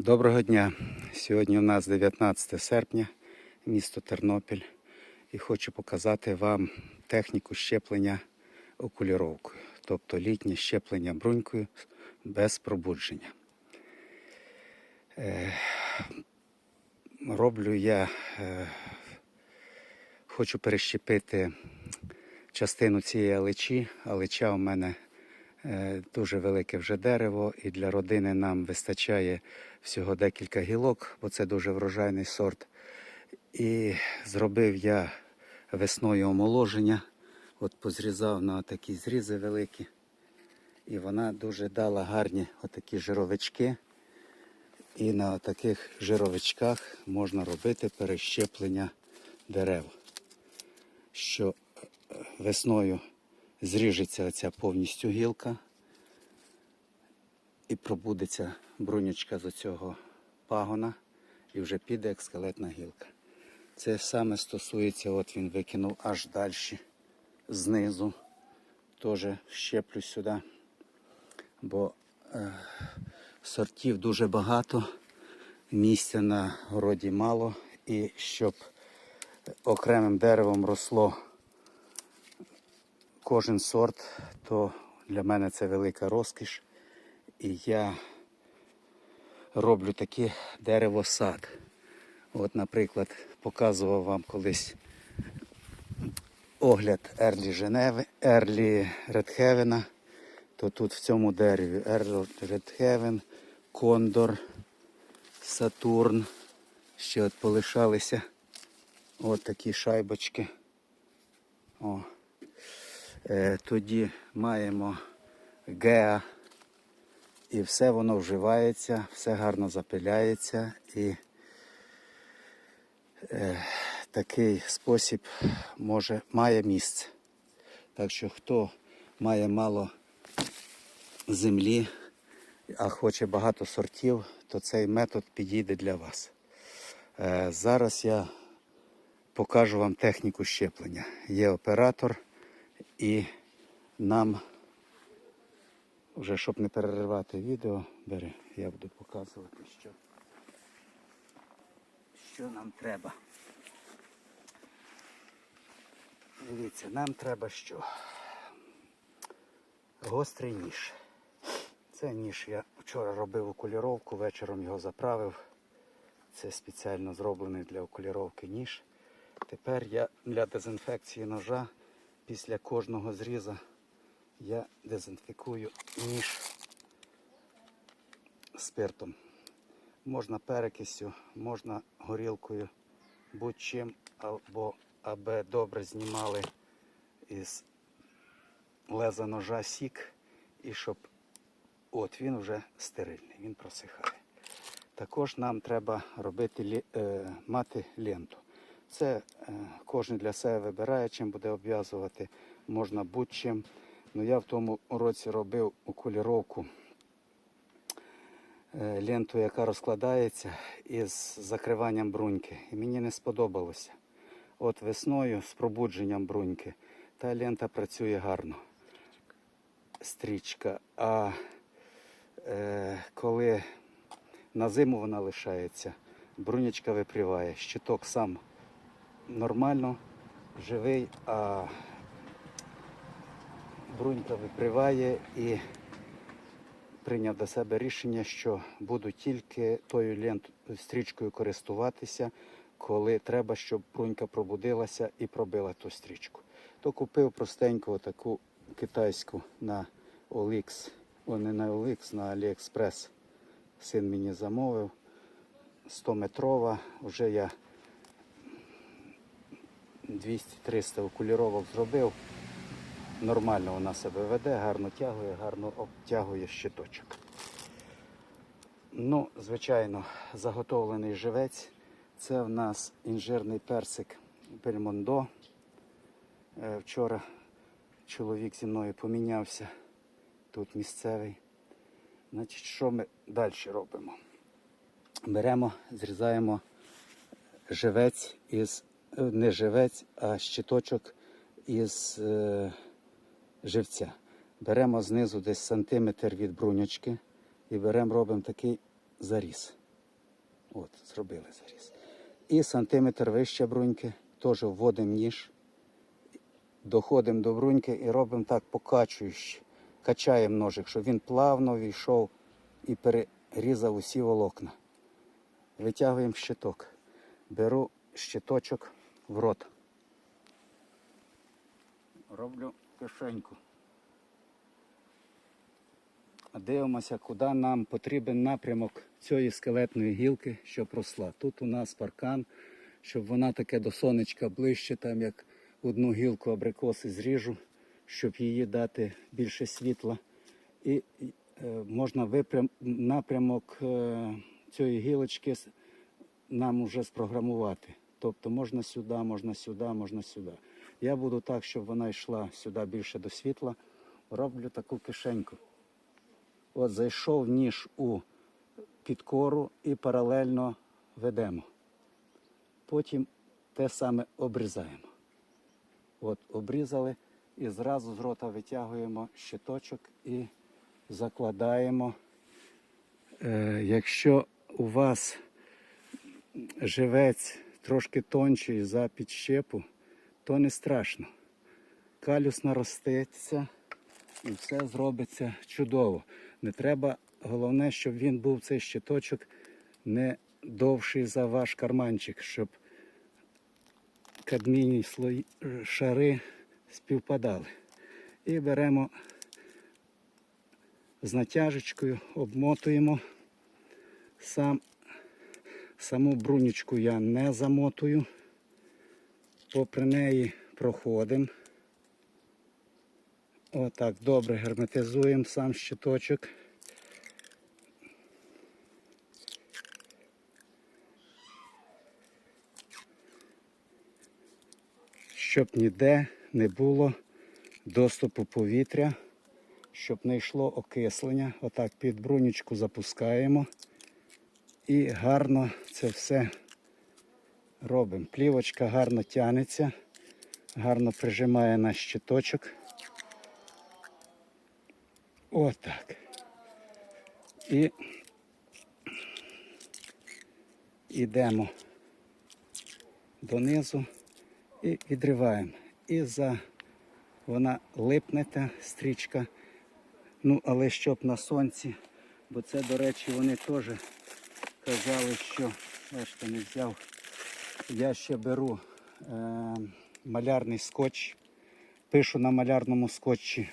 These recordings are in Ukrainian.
Доброго дня! Сьогодні у нас 19 серпня, місто Тернопіль, і хочу показати вам техніку щеплення окуліровкою, тобто літнє щеплення брунькою без пробудження. Е, Роблю я, е, хочу перещепити частину цієї алечі. Алеча у мене дуже велике вже дерево, і для родини нам вистачає всього декілька гілок, бо це дуже врожайний сорт. І зробив я весною омоложення. От позрізав на такі зрізи великі. І вона дуже дала гарні отакі жировички. І на таких жировичках можна робити перещеплення дерев. Що е, весною зріжеться ця повністю гілка і пробудеться брунючка з цього пагона і вже піде як скелетна гілка. Це саме стосується, от він викинув аж далі, знизу. Теж щеплю сюди, бо е, сортів дуже багато, місця на городі мало, і щоб окремим деревом росло кожен сорт, то для мене це велика розкіш. І я роблю такий деревосад. От, наприклад, показував вам колись огляд Ерлі Женеви, Ерлі Редхевена. То тут в цьому дереві Ерлі Редхевен, Кондор, Сатурн. Ще от полишалися от такі шайбочки. О. Е, тоді маємо Геа. І все воно вживається, все гарно запиляється і е, такий спосіб може, має місце. Так що хто має мало землі, а хоче багато сортів, то цей метод підійде для вас. Е, зараз я покажу вам техніку щеплення. Є оператор і нам вже щоб не переривати відео, бери, я буду показувати, що, що нам треба. Дивіться, нам треба що? Гострий ніж. Це ніж я вчора робив окуліровку, вечором його заправив. Це спеціально зроблений для окуліровки ніж. Тепер я для дезінфекції ножа після кожного зріза я дезінфікую ніж спиртом. Можна перекисю, можна горілкою, будь-чим, або аби добре знімали із леза ножа сік, і щоб от він вже стерильний, він просихає. Також нам треба робити е, мати ленту. Це е, кожен для себе вибирає, чим буде обв'язувати, можна будь-чим. Ну, я в тому році робив окуліровку е, ленту, яка розкладається із закриванням бруньки. І мені не сподобалося. От весною з пробудженням бруньки та лента працює гарно. Стрічка. А е, коли на зиму вона лишається, брунячка випріває. Щиток сам нормально, живий, а брунька виприває і прийняв до себе рішення, що буду тільки тою стрічкою користуватися, коли треба, щоб брунька пробудилася і пробила ту стрічку. То купив простеньку таку китайську на OLX, о, не на OLX, на AliExpress. Син мені замовив. 100 метрова. Вже я 200-300 окуліровок зробив. Нормально вона себе веде, гарно тягує, гарно обтягує щиточок. Ну, звичайно, заготовлений живець. Це в нас інжирний персик Бельмондо. Е, Вчора чоловік зі мною помінявся, тут місцевий. Значить, що ми далі робимо? Беремо, зрізаємо живець із, не живець, а щиточок із е, живця. Беремо знизу десь сантиметр від бруньочки і беремо, робимо такий заріз. От, зробили заріз. І сантиметр вище бруньки, теж вводимо ніж, доходимо до бруньки і робимо так покачуючи. Качаємо ножик, щоб він плавно війшов і перерізав усі волокна. Витягуємо щиток. Беру щиточок в рот. Роблю кишеньку. Дивимося, куди нам потрібен напрямок цієї скелетної гілки, щоб росла. Тут у нас паркан, щоб вона таке до сонечка ближче, там як одну гілку абрикоси зріжу, щоб її дати більше світла. І е, можна випрям... напрямок е, цієї гілочки нам вже спрограмувати. Тобто можна сюди, можна сюди, можна сюди. Я буду так, щоб вона йшла сюди більше до світла. Роблю таку кишеньку. От зайшов ніж у підкору і паралельно ведемо. Потім те саме обрізаємо. От обрізали і зразу з рота витягуємо щиточок і закладаємо. Е, якщо у вас живець трошки тонший за підщепу, то не страшно. Калюс наростеться і все зробиться чудово. Не треба, головне, щоб він був цей щиточок не довший за ваш карманчик, щоб кадмійні слої, шари співпадали. І беремо з натяжечкою, обмотуємо. Сам, саму брунічку я не замотую. Попри неї проходимо. Отак добре герметизуємо сам щиточок. Щоб ніде не було доступу повітря, щоб не йшло окислення. Отак під брунічку запускаємо і гарно це все робимо. Плівочка гарно тянеться, гарно прижимає наш щиточок. Отак. І йдемо донизу і відриваємо. І за вона липне та стрічка. Ну, але щоб на сонці, бо це, до речі, вони теж казали, що бачите, не взяв. Я ще беру е, малярний скотч, пишу на малярному скотчі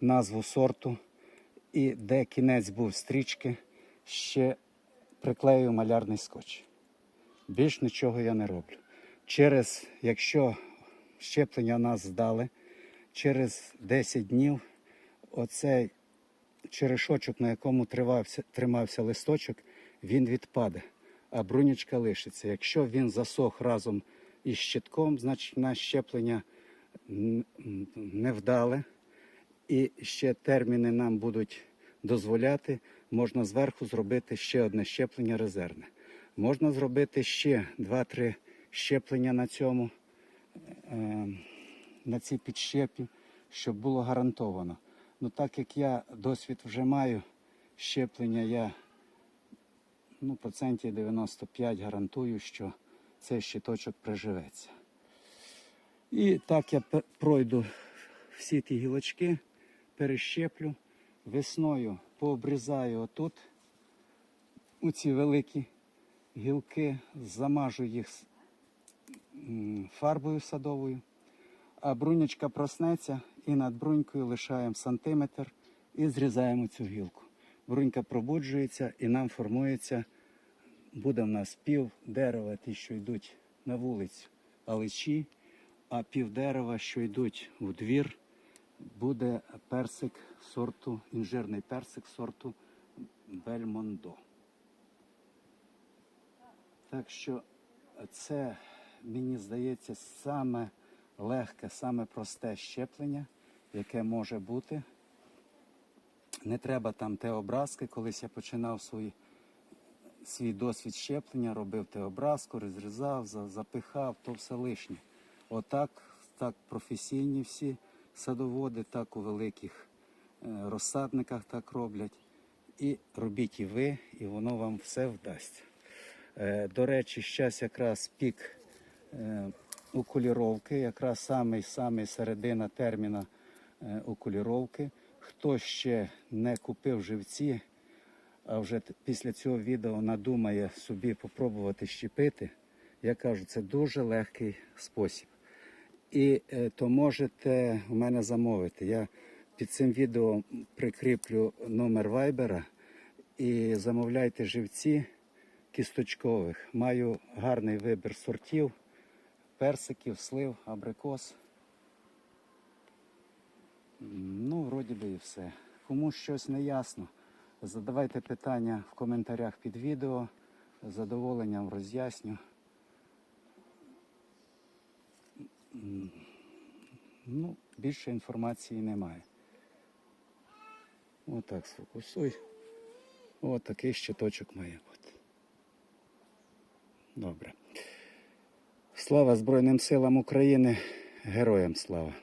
назву сорту і де кінець був стрічки, ще приклею малярний скотч. Більш нічого я не роблю. Через, якщо щеплення нас здали, через 10 днів оцей черешочок, на якому тривався, тримався листочок, він відпаде, а брунічка лишиться. Якщо він засох разом із щитком, значить на щеплення невдале. І ще терміни нам будуть дозволяти, можна зверху зробити ще одне щеплення резервне. Можна зробити ще 2-3 щеплення на цьому, е, на цій підщепі, щоб було гарантовано. Ну так як я досвід вже маю, щеплення я ну, процентів 95 гарантую, що цей щиточок приживеться. І так я пройду всі ті гілочки, перещеплю. Весною пообрізаю отут у ці великі гілки, замажу їх фарбою садовою, а брунячка проснеться і над брунькою лишаємо сантиметр і зрізаємо цю гілку. Брунька пробуджується і нам формується, буде в нас пів дерева, ті, що йдуть на вулицю, аличі, а пів дерева, що йдуть у двір, буде персик сорту, інжирний персик сорту Бельмондо. Так що це, мені здається, саме легке, саме просте щеплення, яке може бути. Не треба там те образки. Колись я починав свої, свій досвід щеплення, робив те образку, розрізав, запихав, то все лишнє. Отак, так професійні всі садоводи, так у великих е, розсадниках так роблять. І робіть і ви, і воно вам все вдасться. Е, До речі, зараз якраз пік е, окуліровки, якраз самий середина терміна окуліровки. Хто ще не купив живці, а вже після цього відео надумає собі попробувати щепити, я кажу, це дуже легкий спосіб. І е, то можете у мене замовити. Я під цим відео прикріплю номер вайбера і замовляйте живці кісточкових. Маю гарний вибір сортів, персиків, слив, абрикос. Ну, вроді би і все. Кому щось не ясно, задавайте питання в коментарях під відео. З задоволенням роз'ясню. Ну, більше інформації немає. Отак сфокусуй. От такий щиточок має бути. Добре. Слава Збройним силам України. Героям слава!